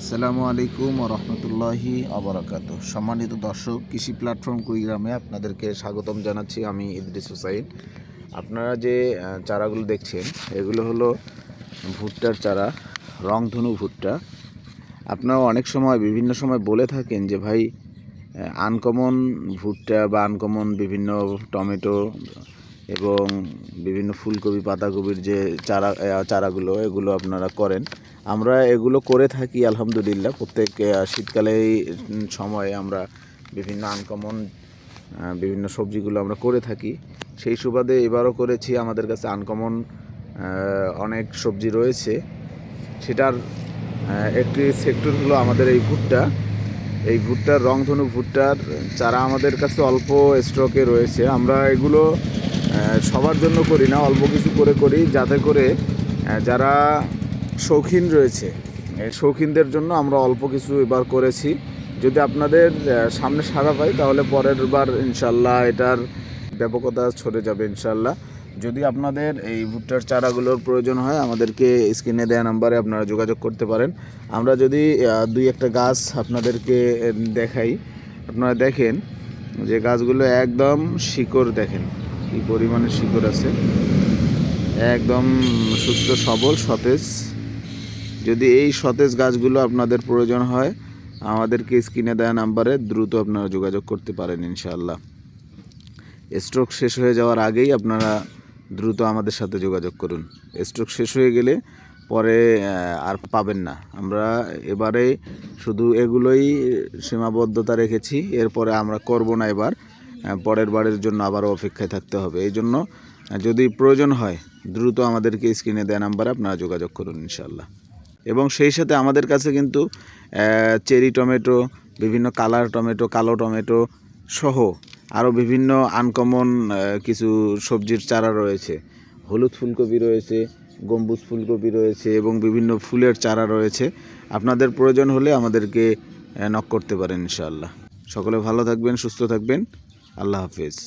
আসসালামু আলাইকুম রহমতুল্লাহি আবরাকাত সম্মানিত দর্শক, কৃষি প্ল্যাটফর্ম কুড়িগ্রামে আপনাদেরকে স্বাগতম জানাচ্ছি আমি ইদ্রিস হুসাইন। আপনারা যে চারাগুলো দেখছেন, এগুলো হলো ভুট্টার চারা, রংধনু ভুট্টা। আপনারা অনেক সময়, বিভিন্ন সময় বলে থাকেন যে, ভাই আনকমন ভুট্টা বা আনকমন বিভিন্ন টমেটো এবং বিভিন্ন ফুলকপি, পাতাকপির যে চারা চারাগুলো, এগুলো আপনারা করেন। আমরা এগুলো করে থাকি, আলহামদুলিল্লাহ। প্রত্যেক শীতকালে সময়ে আমরা বিভিন্ন আনকমন বিভিন্ন সবজিগুলো আমরা করে থাকি। সেই সুবাদে এবারও করেছি। আমাদের কাছে আনকমন অনেক সবজি রয়েছে। সেটার একটি সেক্টর হলো আমাদের এই ভুট্টা। এই ভুট্টার, রংধনু ভুট্টার চারা আমাদের কাছে অল্প স্টকে রয়েছে। আমরা এগুলো সবার জন্য করি না, অল্প কিছু করে করি, যাতে করে যারা শৌখিন রয়েছে শৌখিনদের জন্য আমরা অল্প কিছু এবার করেছি। যদি আপনাদের সামনে সারা পাই, তাহলে পরের বার ইনশাল্লাহ এটার ব্যাপকতা ছড়ে যাবে ইনশাল্লাহ। যদি আপনাদের এই ভুট্টার চারাগুলোর প্রয়োজন হয়, আমাদেরকে স্ক্রিনে দেওয়া নাম্বারে আপনারা যোগাযোগ করতে পারেন। আমরা যদি দুই একটা গাছ আপনাদেরকে দেখাই। আপনারা দেখেন যে গাছগুলো একদম শিকড় দেখেন। কি পরিমাণে শিকড় আছে। একদম সুস্থ, সবল, সতেজ। যদি এই সতেজ গাছগুলো আপনাদের প্রয়োজন হয়, আমাদেরকে স্ক্রিনে দেওয়া নাম্বারে দ্রুত আপনারা যোগাযোগ করতে পারেন ইনশাআল্লাহ। স্ট্রোক শেষ হয়ে যাওয়ার আগেই আপনারা দ্রুত আমাদের সাথে যোগাযোগ করুন। স্ট্রোক শেষ হয়ে গেলে পরে আর পাবেন না। আমরা এবারে শুধু এগুলোই সীমাবদ্ধতা রেখেছি, এরপরে আমরা করব না এবার। পরের বারের জন্য আবারও অপেক্ষায় থাকতে হবে। এই জন্য যদি প্রয়োজন হয়, দ্রুত আমাদেরকে স্ক্রিনে দেওয়া নাম্বারে আপনারা যোগাযোগ করুন ইনশাল্লাহ এবং সেই সাথে আমাদের কাছে কিন্তু চেরি টমেটো, বিভিন্ন কালার টমেটো, কালো টমেটো সহ আরও বিভিন্ন আনকমন কিছু সবজির চারা রয়েছে। হলুদ ফুলকপি রয়েছে, গম্বুজ ফুলকপি রয়েছে এবং বিভিন্ন ফুলের চারা রয়েছে। আপনাদের প্রয়োজন হলে আমাদেরকে নক করতে পারেন, ইনশাআল্লাহ। সকলে ভালো থাকবেন, সুস্থ থাকবেন। আল্লাহ হাফেজ